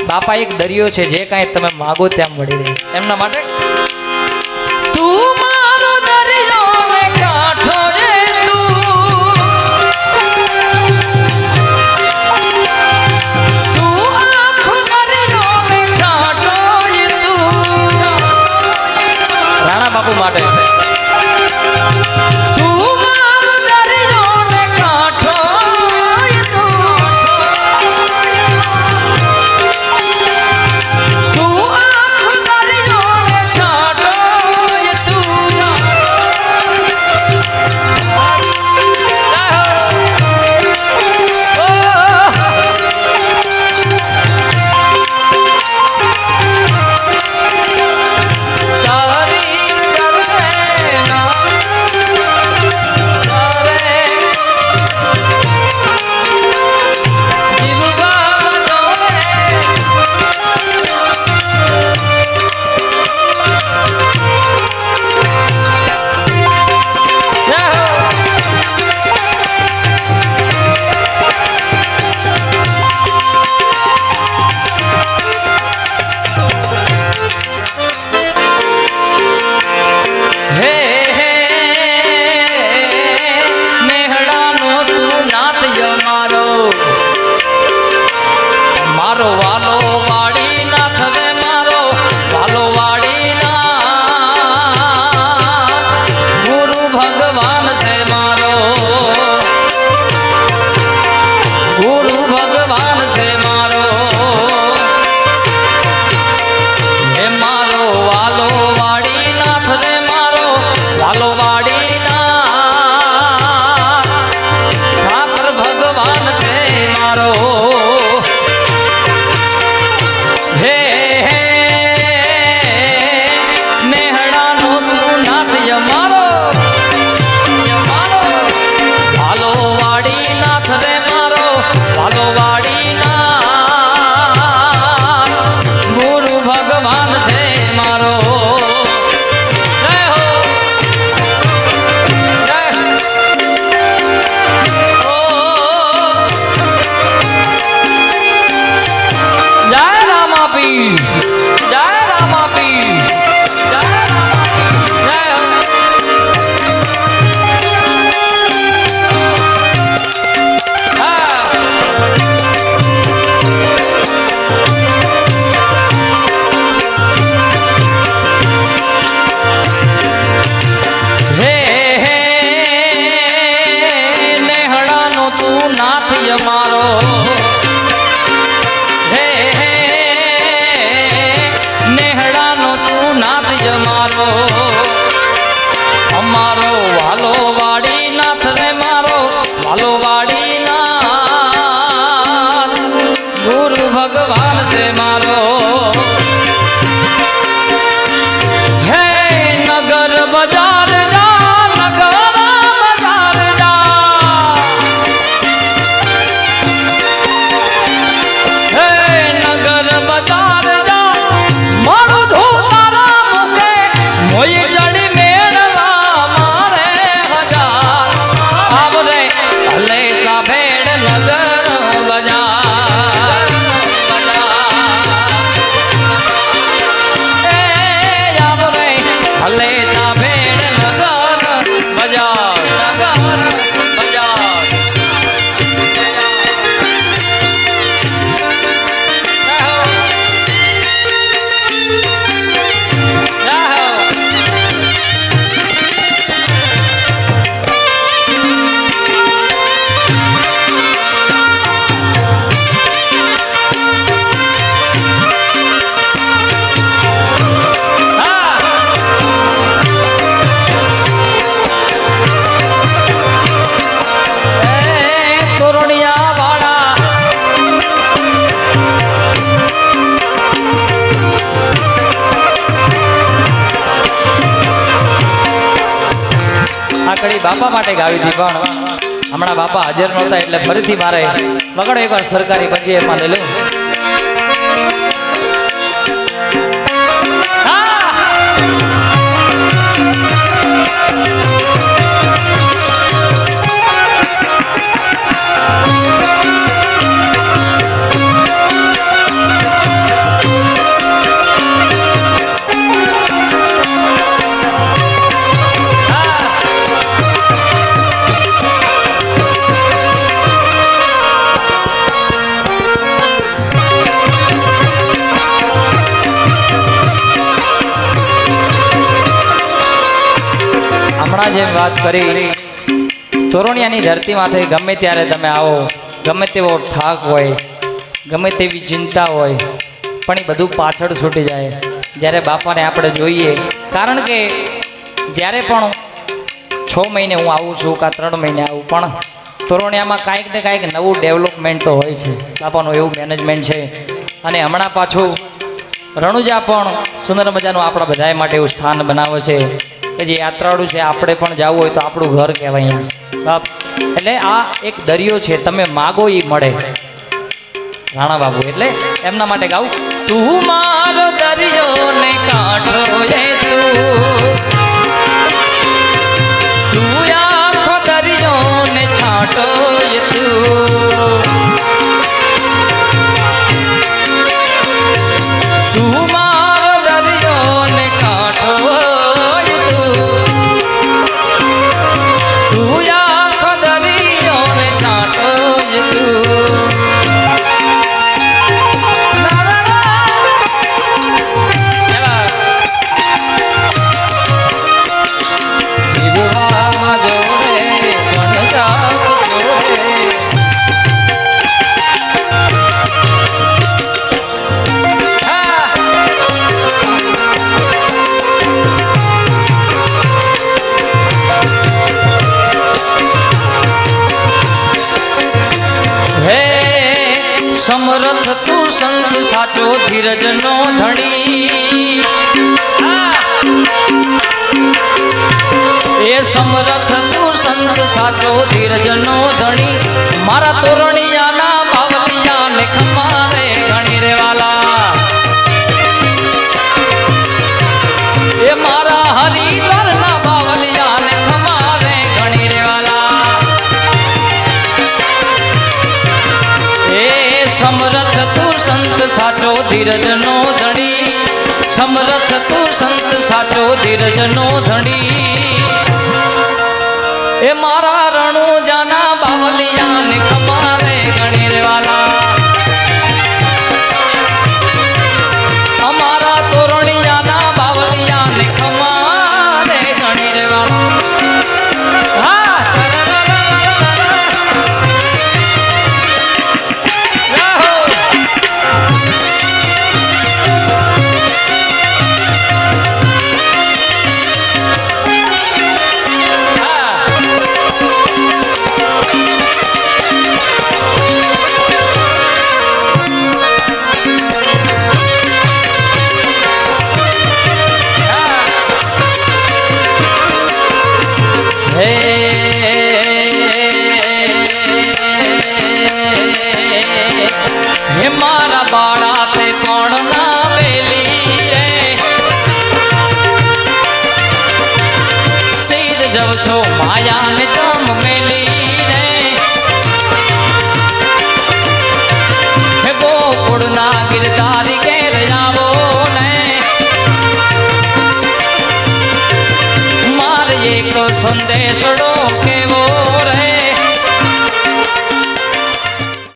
બાપા, એક દરિયો છે, જે કાંઈ તમે માગો ત્યાં મળી રહે. એમના માટે? રાણા બાપુ માટે. અમારો વાલો વાડી નાથ કડી બાપા માટે ગાવી હતી, પણ હમણાં બાપા હાજર નહોતા એટલે ફરીથી મારે વગડો એકવાર સરકારી પછી એમાં લઈ લઉં. જેમ વાત કરી, તોરણિયાની ધરતીમાંથી ગમે ત્યારે તમે આવો, ગમે તેવો થાક હોય, ગમે તેવી ચિંતા હોય, પણ એ બધું પાછળ છૂટી જાય. જ્યારે બાપાને આપણે જોઈએ, કારણ કે જ્યારે પણ છ મહિને હું આવું છું કાં ત્રણ મહિને આવું, પણ તોરણિયામાં કાંઈક ને કાંઈક નવું ડેવલપમેન્ટ તો હોય છે. બાપાનું એવું મેનેજમેન્ટ છે. અને હમણાં પાછું રણુજા પણ સુંદર મજાનું આપણા બધાય માટે એવું સ્થાન બનાવે છે. કે જે યાત્રાળુ છે, આપણે પણ જવું હોય તો આપણું ઘર કહેવાય એટલે આ એક દરિયો છે, તમે માગો એ મળે. રાણા બાબુ, એટલે એમના માટે ગાવું. તું મારો દરિયો ને કાઢો એ તું. તું આખો દરિયો ને છાંટો સાચો ધીરજ નો ધણી. એ સમરથ તું સંત સાચો ધીરજ નો ધણી. મારા તોરણિયાના બાવલિયા ને ખમારે ગણી રેવાલા. એ મારા ધીરજ નો ધણી સમરથ તું સંત સાચો ધીરજ નો ધણી. એ સીધ જવ માયા ને ચા